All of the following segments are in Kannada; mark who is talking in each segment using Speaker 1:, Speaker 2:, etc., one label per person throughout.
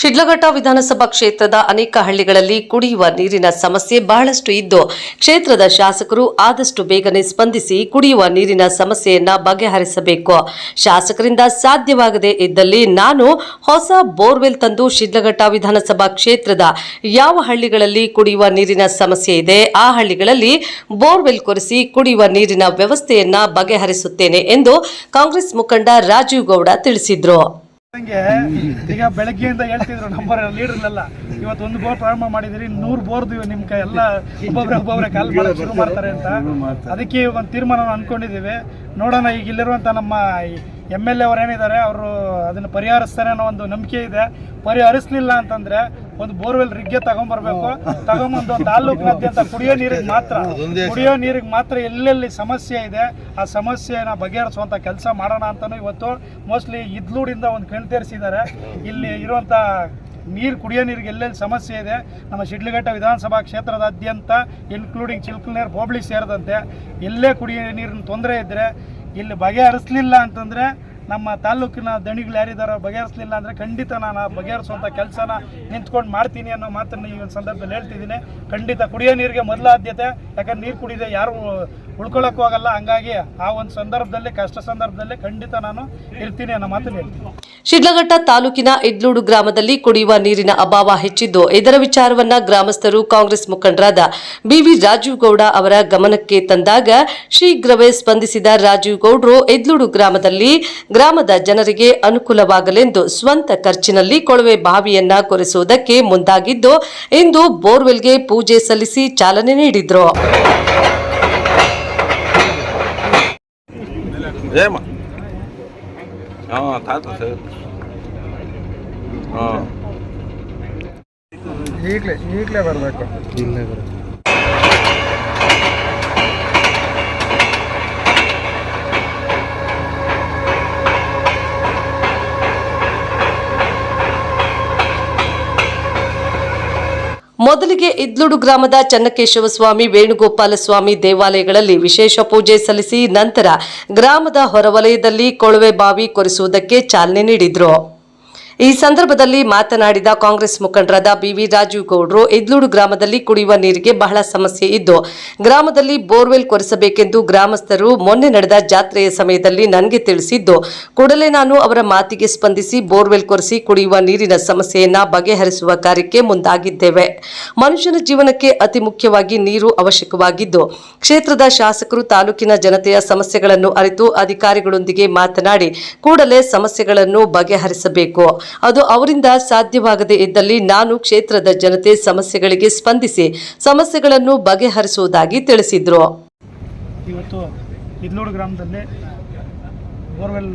Speaker 1: ಶಿಡ್ಲಘಟ್ಟ ವಿಧಾನಸಭಾ ಕ್ಷೇತ್ರದ ಅನೇಕ ಹಳ್ಳಿಗಳಲ್ಲಿ ಕುಡಿಯುವ ನೀರಿನ ಸಮಸ್ಯೆ ಬಹಳಷ್ಟು ಇದ್ದು ಕ್ಷೇತ್ರದ ಶಾಸಕರು ಆದಷ್ಟು ಬೇಗನೆ ಸ್ಪಂದಿಸಿ ಕುಡಿಯುವ ನೀರಿನ ಸಮಸ್ಯೆಯನ್ನ ಬಗೆಹರಿಸಬೇಕು. ಶಾಸಕರಿಂದ ಸಾಧ್ಯವಾಗದೇ ಇದ್ದಲ್ಲಿ ನಾನು ಹೊಸ ಬೋರ್ವೆಲ್ ತಂದು ಶಿಡ್ಲಘಟ್ಟ ವಿಧಾನಸಭಾ ಕ್ಷೇತ್ರದ ಯಾವ ಹಳ್ಳಿಗಳಲ್ಲಿ ಕುಡಿಯುವ ನೀರಿನ ಸಮಸ್ಯೆ ಇದೆ, ಆ ಹಳ್ಳಿಗಳಲ್ಲಿ ಬೋರ್ವೆಲ್ ಕೊರೆಸಿ ಕುಡಿಯುವ ನೀರಿನ ವ್ಯವಸ್ಥೆಯನ್ನ ಬಗೆಹರಿಸುತ್ತೇನೆ ಎಂದು ಕಾಂಗ್ರೆಸ್ ಮುಖಂಡ ರಾಜೀವ್ ಗೌಡ ತಿಳಿಸಿದ್ರು.
Speaker 2: ನಂಗೆ ಈಗ ಬೆಳಗ್ಗೆಯಿಂದ ಹೇಳ್ತಿದ್ರು ನಂಬರ್ ಲೀಡರ್ನೆಲ್ಲ ಇವತ್ತು ಒಂದು ಬೋರ್ ಪ್ರಾರಂಭ ಮಾಡಿದಿರಿ ನೂರು ಬೋರ್ದು ನಿಮ್ ಕೈ ಎಲ್ಲ ಒಬ್ಬೊಬ್ರೆ ಒಬ್ಬೊಬ್ರೆ ಕಾಲ್ ಮಾಡಕ್ ಶುರು ಮಾಡ್ತಾರೆ ಅಂತ. ಅದಕ್ಕೆ ಒಂದು ತೀರ್ಮಾನ ಅನ್ಕೊಂಡಿದೀವಿ ನೋಡೋಣ ಈಗ ಇಲ್ಲಿರುವಂತ ನಮ್ಮ ಎಂ ಎಲ್ ಎ ಅವ್ರು ಏನಿದ್ದಾರೆ ಅವರು ಅದನ್ನ ಪರಿಹರಿಸ್ತಾರೆ ಅನ್ನೋ ಒಂದು ನಂಬಿಕೆ ಇದೆ. ಪರಿಹರಿಸ್ಲಿಲ್ಲ ಅಂತಂದ್ರೆ ಒಂದು ಬೋರ್ವೆಲ್ ರಿಗ್ಗೆ ತಗೊಂಡ್ಬರ್ಬೇಕು ತಗೊಂಬಂದು ತಾಲೂಕಿನಾದ್ಯಂತ ಕುಡಿಯೋ ನೀರಿಗೆ ಮಾತ್ರ. ಕುಡಿಯೋ ನೀರಿಗೆ ಮಾತ್ರ ಎಲ್ಲೆಲ್ಲಿ ಸಮಸ್ಯೆ ಇದೆ ಆ ಸಮಸ್ಯೆನ ಬಗೆಹರಿಸುವಂತ ಕೆಲಸ ಮಾಡೋಣ ಅಂತಾನು ಇವತ್ತು ಮೋಸ್ಟ್ಲಿ ಇದ್ಲೂಡಿಂದ ಒಂದು ಕಣ್ತೇರಿಸಿದ್ದಾರೆ ಇಲ್ಲಿ ಇರುವಂತ ನೀರು ಕುಡಿಯೋ ನೀರಿಗೆ ಎಲ್ಲೆಲ್ಲಿ ಸಮಸ್ಯೆ ಇದೆ ನಮ್ಮ ಶಿಡ್ಲಘಟ್ಟ ವಿಧಾನಸಭಾ ಕ್ಷೇತ್ರದಾದ್ಯಂತ ಇನ್ಕ್ಲೂಡಿಂಗ್ ಚಿಲ್ಕನೇರ್ ಹೋಬಳಿ ಸೇರಿದಂತೆ ಎಲ್ಲೇ ಕುಡಿಯೋ ನೀರಿನ ತೊಂದರೆ ಇದ್ದರೆ ಇಲ್ಲಿ ಬಗೆಹರಿಸ್ಲಿಲ್ಲ ಅಂತಂದರೆ ನಮ್ಮ ತಾಲೂಕಿನ ದಣಿಗಳು ಯಾರಿದ್ದಾರೋ ಬಗೆಹರಿಸ್ಲಿಲ್ಲ ಅಂದರೆ ಖಂಡಿತ ನಾನು ಬಗೆಹರಿಸುವಂಥ ಕೆಲಸನ ನಿಂತ್ಕೊಂಡು ಮಾಡ್ತೀನಿ ಅನ್ನೋ ಮಾತನ್ನು ಈ ಒಂದು ಸಂದರ್ಭದಲ್ಲಿ ಹೇಳ್ತಿದ್ದೀನಿ. ಖಂಡಿತ ಕುಡಿಯೋ ನೀರಿಗೆ ಮೊದಲ ಆದ್ಯತೆ, ಯಾಕಂದ್ರೆ ನೀರು ಕುಡಿದೆ ಯಾರು ಉಳ್ಕೊಳ್ಳೋಕ್ಕೂ ಆಗಲ್ಲ. ಹಂಗಾಗಿ ಆ ಒಂದು ಸಂದರ್ಭದಲ್ಲಿ, ಕಷ್ಟ ಸಂದರ್ಭದಲ್ಲಿ ಖಂಡಿತ ನಾನು ಇರ್ತೀನಿ ಅನ್ನೋ ಮಾತನ್ನು ಹೇಳ್ತೀನಿ.
Speaker 1: ಶಿಡ್ಲಘಟ್ಟ ತಾಲೂಕಿನ ಇದ್ಲೂಡು ಗ್ರಾಮದಲ್ಲಿ ಕುಡಿಯುವ ನೀರಿನ ಅಭಾವ ಹೆಚ್ಚಿದ್ದು. ಇದರ ವಿಚಾರವನ್ನ ಗ್ರಾಮಸ್ಥರು ಕಾಂಗ್ರೆಸ್ ಮುಖಂಡರಾದ ಬಿವಿ ರಾಜೀವ್ ಗೌಡ ಅವರ ಗಮನಕ್ಕೆ ತಂದಾಗ ಶೀಘ್ರವೇ ಸ್ಪಂದಿಸಿದ ರಾಜೀವ್ ಗೌಡರು ಇದ್ಲೂಡು ಗ್ರಾಮದಲ್ಲಿ ಗ್ರಾಮದ ಜನರಿಗೆ ಅನುಕೂಲವಾಗಲೆಂದು ಸ್ವಂತ ಖರ್ಚಿನಲ್ಲಿ ಕೊಳವೆ ಬಾವಿಯನ್ನ ಕೊರೆಸುವುದಕ್ಕೆ ಮುಂದಾಗಿದ್ದು ಇಂದು ಬೋರ್ವೆಲ್ಗೆ ಪೂಜೆ ಸಲ್ಲಿಸಿ ಚಾಲನೆ ನೀಡಿದ್ರು.
Speaker 2: ಈಗಲೇ ಈಗಲೇ ಬರಬೇಕು.
Speaker 1: ಮೊದಲಿಗೆ ಇದ್ಲುಡು ಗ್ರಾಮದ ಚನ್ನಕೇಶವ ಸ್ವಾಮಿ ವೇಣುಗೋಪಾಲ ಸ್ವಾಮಿ ದೇವಾಲಯಗಳಲ್ಲಿ ವಿಶೇಷ ಪೂಜೆ ಸಲ್ಲಿಸಿ ನಂತರ ಗ್ರಾಮದ ಹೊರವಲಯದಲ್ಲಿ ಕೊಳವೆ ಬಾವಿ ಕೊರೆಸುವುದಕ್ಕೆ ಚಾಲನೆ ನೀಡಿದ್ರು. ಈ ಸಂದರ್ಭದಲ್ಲಿ ಮಾತನಾಡಿದ ಕಾಂಗ್ರೆಸ್ ಮುಖಂಡರಾದ ಬಿವಿ ರಾಜೀವ್ ಗೌಡ್ರು ಇದ್ಲೂಡು ಗ್ರಾಮದಲ್ಲಿ ಕುಡಿಯುವ ನೀರಿಗೆ ಬಹಳ ಸಮಸ್ಯೆ ಇದ್ದು, ಗ್ರಾಮದಲ್ಲಿ ಬೋರ್ವೆಲ್ ಕೊರೆಸಬೇಕೆಂದು ಗ್ರಾಮಸ್ಥರು ಮೊನ್ನೆ ನಡೆದ ಜಾತ್ರೆಯ ಸಮಯದಲ್ಲಿ ನನಗೆ ತಿಳಿಸಿದ್ದು, ಕೂಡಲೇ ನಾನು ಅವರ ಮಾತಿಗೆ ಸ್ಪಂದಿಸಿ ಬೋರ್ವೆಲ್ ಕೊರೆಸಿ ಕುಡಿಯುವ ನೀರಿನ ಸಮಸ್ಯೆಯನ್ನ ಬಗೆಹರಿಸುವ ಕಾರ್ಯಕ್ಕೆ ಮುಂದಾಗಿದ್ದೇವೆ. ಮನುಷ್ಯನ ಜೀವನಕ್ಕೆ ಅತಿ ಮುಖ್ಯವಾಗಿ ನೀರು ಅವಶ್ಯಕವಾಗಿದ್ದು, ಕ್ಷೇತ್ರದ ಶಾಸಕರು ತಾಲೂಕಿನ ಜನತೆಯ ಸಮಸ್ಯೆಗಳನ್ನು ಅರಿತು ಅಧಿಕಾರಿಗಳೊಂದಿಗೆ ಮಾತನಾಡಿ, ಕೂಡಲೇ ಸಮಸ್ಯೆಗಳನ್ನು ಬಗೆಹರಿಸಬೇಕು. ಅದು ಅವರಿಂದ ಸಾಧ್ಯವಾಗದೇ ಇದ್ದಲ್ಲಿ ನಾನು ಕ್ಷೇತ್ರದ ಜನತೆ ಸಮಸ್ಯೆಗಳಿಗೆ ಸ್ಪಂದಿಸಿ ಸಮಸ್ಯೆಗಳನ್ನು ಬಗೆಹರಿಸುವುದಾಗಿ ತಿಳಿಸಿದ್ರು.
Speaker 2: ಇವತ್ತು ಇದ್ಲೂಡು ಗ್ರಾಮದಲ್ಲಿ ಬೋರ್ವೆಲ್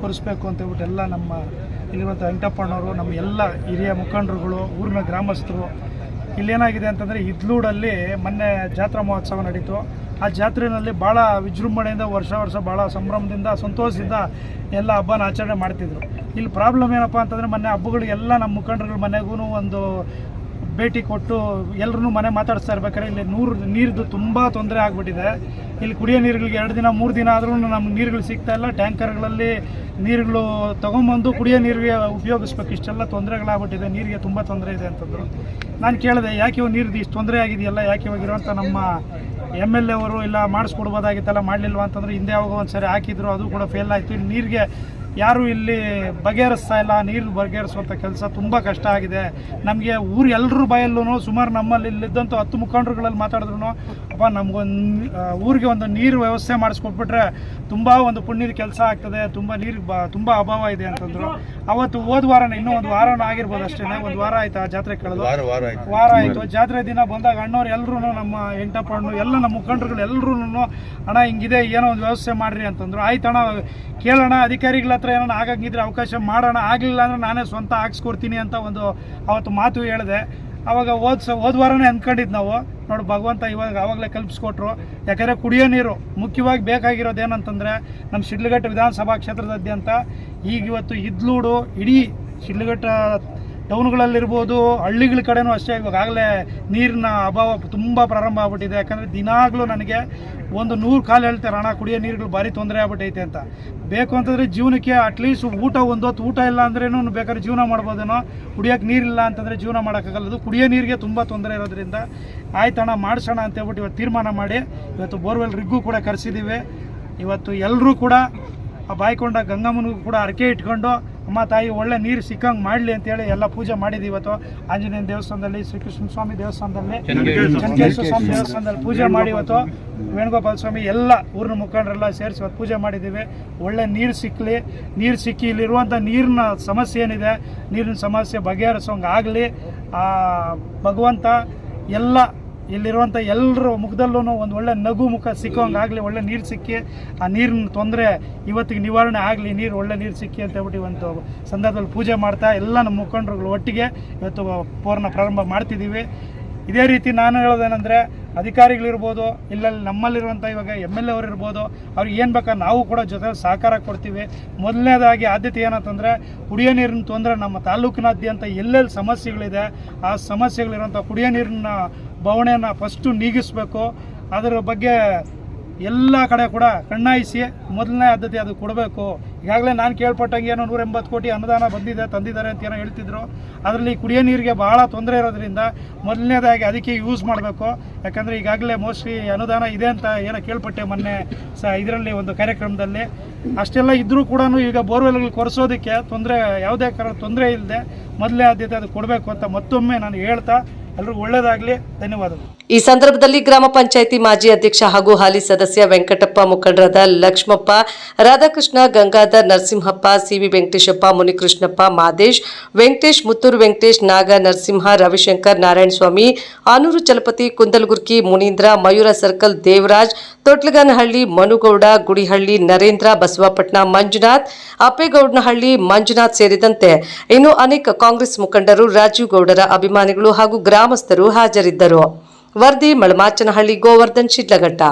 Speaker 2: ಕೊರಿಸ್ಬೇಕು ಅಂತ ಹೇಳ್ಬಿಟ್ಟು ಎಲ್ಲ ನಮ್ಮ ಇಲ್ಲಿರುವಂಥ ವೆಂಕಟಪ್ಪಣ್ಣವರು ನಮ್ಮ ಎಲ್ಲ ಹಿರಿಯ ಮುಖಂಡರುಗಳು, ಊರಿನ ಗ್ರಾಮಸ್ಥರು, ಇಲ್ಲೇನಾಗಿದೆ ಅಂತಂದರೆ ಇದ್ಲೂಡಲ್ಲಿ ಮೊನ್ನೆ ಜಾತ್ರಾ ಮಹೋತ್ಸವ ನಡೀತು. ಆ ಜಾತ್ರೆಯಲ್ಲಿ ಭಾಳ ವಿಜೃಂಭಣೆಯಿಂದ, ವರ್ಷ ವರ್ಷ ಭಾಳ ಸಂಭ್ರಮದಿಂದ, ಸಂತೋಷದಿಂದ ಎಲ್ಲ ಹಬ್ಬನ ಆಚರಣೆ ಮಾಡ್ತಿದ್ರು. ಇಲ್ಲಿ ಪ್ರಾಬ್ಲಮ್ ಏನಪ್ಪ ಅಂತಂದರೆ ಮೊನ್ನೆ ಹಬ್ಬಗಳಿಗೆಲ್ಲ ನಮ್ಮ ಮುಖಂಡರುಗಳ ಮನೆಗೂ ಒಂದು ಭೇಟಿ ಕೊಟ್ಟು ಎಲ್ಲರೂ ಮನೆ ಮಾತಾಡಿಸ್ತಾ ಇರ್ಬೇಕಾದ್ರೆ ಇಲ್ಲಿ ನೂರು ನೀರ್ದು ತುಂಬ ತೊಂದರೆ ಆಗಿಬಿಟ್ಟಿದೆ. ಇಲ್ಲಿ ಕುಡಿಯೋ ನೀರುಗಳಿಗೆ ಎರಡು ದಿನ, ಮೂರು ದಿನ ಆದರೂ ನಮ್ಗೆ ನೀರುಗಳು ಸಿಗ್ತಾ ಇಲ್ಲ. ಟ್ಯಾಂಕರ್ಗಳಲ್ಲಿ ನೀರುಗಳು ತೊಗೊಂಬಂದು ಕುಡಿಯೋ ನೀರಿಗೆ ಉಪಯೋಗಿಸ್ಬೇಕು. ಇಷ್ಟೆಲ್ಲ ತೊಂದರೆಗಳಾಗ್ಬಿಟ್ಟಿದೆ. ನೀರಿಗೆ ತುಂಬ ತೊಂದರೆ ಇದೆ ಅಂತಂದರು. ನಾನು ಕೇಳಿದೆ, ಯಾಕೆ ಇವಾಗ ನೀರ್ದು ಇಷ್ಟು ತೊಂದರೆ ಆಗಿದೆಯಲ್ಲ, ಯಾಕೆ ಇವಾಗ ಇರೋಂಥ ನಮ್ಮ ಎಂ ಎಲ್ ಎ ಅವರು ಇಲ್ಲ ಮಾಡಿಸ್ಕೊಡ್ಬೋದಾಗಿತ್ತಲ್ಲ, ಮಾಡಲಿಲ್ವ ಅಂತಂದ್ರೆ ಹಿಂದೆ ಯಾವಾಗ ಒಂದು ಸರಿ ಹಾಕಿದ್ರು, ಅದು ಕೂಡ ಫೇಲ್ ಆಯಿತು. ಇಲ್ಲಿ ನೀರಿಗೆ ಯಾರು ಇಲ್ಲಿ ಬಗೆಹರಿಸ್ತಾ ಇಲ್ಲ ನೀರು ಬಗೆಹರಿಸುವಂಥ ಕೆಲಸ ತುಂಬ ಕಷ್ಟ ಆಗಿದೆ. ನಮಗೆ ಊರು ಎಲ್ಲರ ಬಾಯಲ್ಲೂ ಸುಮಾರು ನಮ್ಮಲ್ಲಿ ಇಲ್ಲಿದ್ದಂಥ ಹತ್ತು ಮುಖಂಡರುಗಳಲ್ಲಿ ಮಾತಾಡಿದ್ರು ಅಪ್ಪ ನಮಗೊಂದು ಊರಿಗೆ ಒಂದು ನೀರು ವ್ಯವಸ್ಥೆ ಮಾಡಿಸ್ಕೊಟ್ಬಿಟ್ರೆ ತುಂಬ ಒಂದು ಪುಣ್ಯದ ಕೆಲಸ ಆಗ್ತದೆ ತುಂಬ ನೀರು ಬ ತುಂಬ ಅಭಾವ ಇದೆ ಅಂತಂದರು. ಅವತ್ತು ಹೋದ ವಾರನ ಇನ್ನೂ ಒಂದು ವಾರನೂ ಆಗಿರ್ಬೋದು ಅಷ್ಟೇ ಒಂದು ವಾರ ಆಯ್ತು ಆ ಜಾತ್ರೆ ಕಳೆದು?
Speaker 3: ವಾರ ವಾರ ಆಯ್ತು.
Speaker 2: ವಾರ ಆಯಿತು. ಜಾತ್ರೆ ದಿನ ಬಂದಾಗ ಅಣ್ಣವ್ರು ಎಲ್ಲರೂ ನಮ್ಮ ಎಂಟಪ್ಪ ಹಣ್ಣು ಎಲ್ಲ ನಮ್ಮ ಮುಖಂಡರುಗಳು ಎಲ್ಲರೂ ಅಣ್ಣ ಹಿಂಗಿದೆ ಏನೋ ಒಂದು ವ್ಯವಸ್ಥೆ ಮಾಡಿರಿ ಅಂತಂದ್ರು. ಆಯ್ತು ಅಣ್ಣ ಕೇಳೋಣ ಅಧಿಕಾರಿಗಳ ಹತ್ರ ಹತ್ರ ಏನೋ ಆಗಂಗಿದ್ರೆ ಅವಕಾಶ ಮಾಡೋಣ. ಆಗಲಿಲ್ಲ ಅಂದರೆ ನಾನೇ ಸ್ವಂತ ಹಾಕ್ಸ್ಕೊಡ್ತೀನಿ ಅಂತ ಒಂದು ಅವತ್ತು ಮಾತು ಹೇಳಿದೆ. ಅವಾಗ ಹೋದ ಸ ವಾರನೇ ಅಂದ್ಕೊಂಡಿದ್ದು ನಾವು. ನೋಡಿ ಭಗವಂತ ಇವಾಗ ಆವಾಗಲೇ ಕಲ್ಪಿಸ್ಕೊಟ್ರು. ಯಾಕಂದರೆ ಕುಡಿಯೋ ನೀರು ಮುಖ್ಯವಾಗಿ ಬೇಕಾಗಿರೋದು ಏನಂತಂದರೆ ನಮ್ಮ ಶಿಡ್ಲಘಟ್ಟ ವಿಧಾನಸಭಾ ಕ್ಷೇತ್ರದಾದ್ಯಂತ ಈಗ ಇವತ್ತು ಇದ್ಲೂಡು ಇಡೀ ಶಿಡ್ಲಘಟ್ಟ ಟೌನ್ಗಳಲ್ಲಿರ್ಬೋದು, ಹಳ್ಳಿಗಳ ಕಡೆನೂ ಅಷ್ಟೇ ಇವಾಗಲೇ ನೀರಿನ ಅಭಾವ ತುಂಬ ಪ್ರಾರಂಭ ಆಗ್ಬಿಟ್ಟಿದೆ. ಯಾಕಂದರೆ ದಿನಾಗಲೂ ನನಗೆ ಒಂದು ನೂರು ಕಾಲು ಹೇಳ್ತಾರೆ, ಅಣ್ಣ, ಕುಡಿಯೋ ನೀರುಗಳು ಭಾರಿ ತೊಂದರೆ ಆಗ್ಬಿಟ್ಟೈತೆ ಅಂತ. ಬೇಕು ಅಂತಂದರೆ ಜೀವನಕ್ಕೆ ಅಟ್ಲೀಸ್ಟ್ ಊಟ ಒಂದೊತ್ತು ಊಟ ಇಲ್ಲ ಅಂದ್ರೇನು ಬೇಕಾದ್ರೆ ಜೀವನ ಮಾಡ್ಬೋದೇನೋ. ಕುಡಿಯೋಕ್ಕೆ ನೀರಿಲ್ಲ ಅಂತಂದರೆ ಜೀವನ ಮಾಡೋಕ್ಕಾಗಲ್ಲ. ಅದು ಕುಡಿಯೋ ನೀರಿಗೆ ತುಂಬ ತೊಂದರೆ ಇರೋದ್ರಿಂದ ಆಯ್ತಣ್ಣ ಮಾಡಿಸೋಣ ಅಂತ ಹೇಳ್ಬಿಟ್ಟು ಇವತ್ತು ತೀರ್ಮಾನ ಮಾಡಿ, ಇವತ್ತು ಬೋರ್ವೆಲ್ ರಿಗ್ಗೂ ಕೂಡ ಕರೆಸಿದ್ದೀವಿ ಇವತ್ತು ಎಲ್ಲರೂ ಕೂಡ ಆ ಬಾಯ್ಕೊಂಡ ಗಂಗಮ್ಮನಿಗೂ ಕೂಡ ಅರಕೆ ಇಟ್ಕೊಂಡು ಅಮ್ಮ ತಾಯಿ ಒಳ್ಳೆ ನೀರು ಸಿಕ್ಕಂಗೆ ಮಾಡಲಿ ಅಂತೇಳಿ ಎಲ್ಲ ಪೂಜೆ ಮಾಡಿದ್ವಿ ಇವತ್ತು. ಆಂಜನೇಯ ದೇವಸ್ಥಾನದಲ್ಲಿ ಶ್ರೀಕೃಷ್ಣ ಸ್ವಾಮಿ ದೇವಸ್ಥಾನದಲ್ಲಿ ಚಂದ್ರೇಶ್ವರ ಸ್ವಾಮಿ. ದೇವಸ್ಥಾನದಲ್ಲಿ ಪೂಜೆ ಮಾಡಿ ಇವತ್ತು. ವೇಣುಗೋಪಾಲ ಸ್ವಾಮಿ ಎಲ್ಲ ಊರಿನ ಮುಖಂಡರೆಲ್ಲ ಸೇರಿಸಿ ಇವತ್ತು ಪೂಜೆ ಮಾಡಿದ್ದೀವಿ. ಒಳ್ಳೆ ನೀರು ಸಿಕ್ಕಲಿ ನೀರು ಸಿಕ್ಕಿ ಇಲ್ಲಿರುವಂಥ ನೀರಿನ ಸಮಸ್ಯೆ ಏನಿದೆ ನೀರಿನ ಸಮಸ್ಯೆ ಬಗೆಹರಿಸೋಂಗೆ ಆಗಲಿ ಆ ಭಗವಂತ ಎಲ್ಲ ಇಲ್ಲಿರುವಂಥ ಎಲ್ಲರ ಮುಖದಲ್ಲೂ ಒಂದು ಒಳ್ಳೆ ನಗು ಮುಖ ಸಿಕ್ಕೋಂಗೆ ಆಗಲಿ, ಒಳ್ಳೆ ನೀರು ಸಿಕ್ಕಿ, ಆ ನೀರಿನ ತೊಂದರೆ ಇವತ್ತಿಗೆ ನಿವಾರಣೆ ಆಗಲಿ, ನೀರು ಒಳ್ಳೆ ನೀರು ಸಿಕ್ಕಿ ಅಂತ ಹೇಳ್ಬಿಟ್ಟು ಒಂದು ಸಂದರ್ಭದಲ್ಲಿ ಪೂಜೆ ಮಾಡ್ತಾ ಎಲ್ಲ ನಮ್ಮ ಮುಖಂಡರುಗಳು ಒಟ್ಟಿಗೆ ಇವತ್ತು ಪೋರ್ನ ಪ್ರಾರಂಭ ಮಾಡ್ತಿದ್ದೀವಿ ಇದೇ ರೀತಿ ನಾನು ಹೇಳೋದೇನೆಂದರೆ ಅಧಿಕಾರಿಗಳಿರ್ಬೋದು, ಇಲ್ಲಲ್ಲಿ ನಮ್ಮಲ್ಲಿರುವಂಥ ಇವಾಗ ಎಂ ಎಲ್ ಎ ಅವರು ಇರ್ಬೋದು ಅವ್ರಿಗೆ ಏನು ಬೇಕಾದ್ರೆ ನಾವು ಕೂಡ ಜೊತೆ ಸಹಕಾರ ಕೊಡ್ತೀವಿ. ಮೊದಲನೇದಾಗಿ ಆದ್ಯತೆ ಏನಂತಂದರೆ ಕುಡಿಯೋ ನೀರಿನ ತೊಂದರೆ ನಮ್ಮ ತಾಲೂಕಿನಾದ್ಯಂತ ಎಲ್ಲೆಲ್ಲಿ ಸಮಸ್ಯೆಗಳಿದೆ, ಆ ಸಮಸ್ಯೆಗಳಿರುವಂಥ ಕುಡಿಯೋ ನೀರಿನ ಬವಣೆಯನ್ನು ಫಸ್ಟು ನೀಗಿಸ್ಬೇಕು. ಅದರ ಬಗ್ಗೆ ಎಲ್ಲ ಕಡೆ ಕೂಡ ಕಣ್ಣಾಯಿಸಿ ಮೊದಲನೇ ಆದ್ಯತೆ ಅದು ಕೊಡಬೇಕು. ಈಗಾಗಲೇ ನಾನು ಕೇಳ್ಪಟ್ಟಂಗೆ ಏನೋ ನೂರ ಎಂಬತ್ತು ಕೋಟಿ ಅನುದಾನ ಬಂದಿದೆ, ತಂದಿದ್ದಾರೆ ಅಂತ ಏನೋ ಹೇಳ್ತಿದ್ರು. ಅದರಲ್ಲಿ ಕುಡಿಯೋ ನೀರಿಗೆ ಭಾಳ ತೊಂದರೆ ಇರೋದ್ರಿಂದ ಮೊದಲನೇದಾಗಿ ಅದಕ್ಕೆ ಯೂಸ್ ಮಾಡಬೇಕು. ಯಾಕಂದರೆ ಈಗಾಗಲೇ ಮೋಸ್ಟ್ಲಿ ಅನುದಾನ ಇದೆ ಅಂತ ಏನೋ ಕೇಳ್ಪಟ್ಟೆ ಮೊನ್ನೆ ಸ ಇದರಲ್ಲಿ ಒಂದು ಕಾರ್ಯಕ್ರಮದಲ್ಲಿ. ಅಷ್ಟೆಲ್ಲ ಇದ್ದರೂ ಕೂಡ ಈಗ ಬೋರ್ವೆಲ್ಗಳು ಕೊರೆಸೋದಕ್ಕೆ ತೊಂದರೆ, ಯಾವುದೇ ಕಾರಣ ತೊಂದರೆ ಇಲ್ಲದೆ ಮೊದಲನೇ ಆದ್ಯತೆ ಅದು ಕೊಡಬೇಕು ಅಂತ ಮತ್ತೊಮ್ಮೆ ನಾನು ಹೇಳ್ತಾ ಎಲ್ರಿಗೂ ಒಳ್ಳೆಯದಾಗಲಿ ಧನ್ಯವಾದಗಳು.
Speaker 1: ಈ ಸಂದರ್ಭದಲ್ಲಿ ಗ್ರಾಮ ಪಂಚಾಯಿತಿ ಮಾಜಿ ಅಧ್ಯಕ್ಷ ಹಾಗೂ ಹಾಲಿ ಸದಸ್ಯ ವೆಂಕಟಪ್ಪ ಮುಖಂಡರಾದ ಲಕ್ಷ್ಮಪ್ಪ, ರಾಧಾಕೃಷ್ಣ, ಗಂಗಾಧರ್ ನರಸಿಂಹಪ್ಪ, ಸಿವಿ ವೆಂಕಟೇಶಪ್ಪ, ಮುನಿಕೃಷ್ಣಪ್ಪ, ಮಾದೇಶ್, ವೆಂಕಟೇಶ್, ಮುತ್ತೂರು ವೆಂಕಟೇಶ್, ನಾಗ ನರಸಿಂಹ, ರವಿಶಂಕರ್, ನಾರಾಯಣಸ್ವಾಮಿ, ಆನೂರು ಚಲಪತಿ, ಕುಂದಲಗುರ್ಕಿ, ಮುನೀಂದ್ರ, ಮಯೂರ ಸರ್ಕಲ್, ದೇವರಾಜ್, ತೊಟ್ಲಗನಹಳ್ಳಿ, ಮನುಗೌಡ, ಗುಡಿಹಳ್ಳಿ, ನರೇಂದ್ರ ಬಸವಾಪಟ್ನ ಮಂಜುನಾಥ್, ಅಪ್ಪೇಗೌಡನಹಳ್ಳಿ, ಮಂಜುನಾಥ್ ಸೇರಿದಂತೆ ಇನ್ನು ಅನೇಕ ಕಾಂಗ್ರೆಸ್ ಮುಖಂಡರು, ರಾಜೀವ್ ಗೌಡರ ಅಭಿಮಾನಿಗಳು ಹಾಗೂ ಗ್ರಾಮಸ್ಥರು ಹಾಜರಿದ್ದರು. ವರದಿ ಮಳಮಾಚನಹಳ್ಳಿ ಗೋವರ್ಧನ್ ಶಿಡ್ಲಘಟ್ಟ.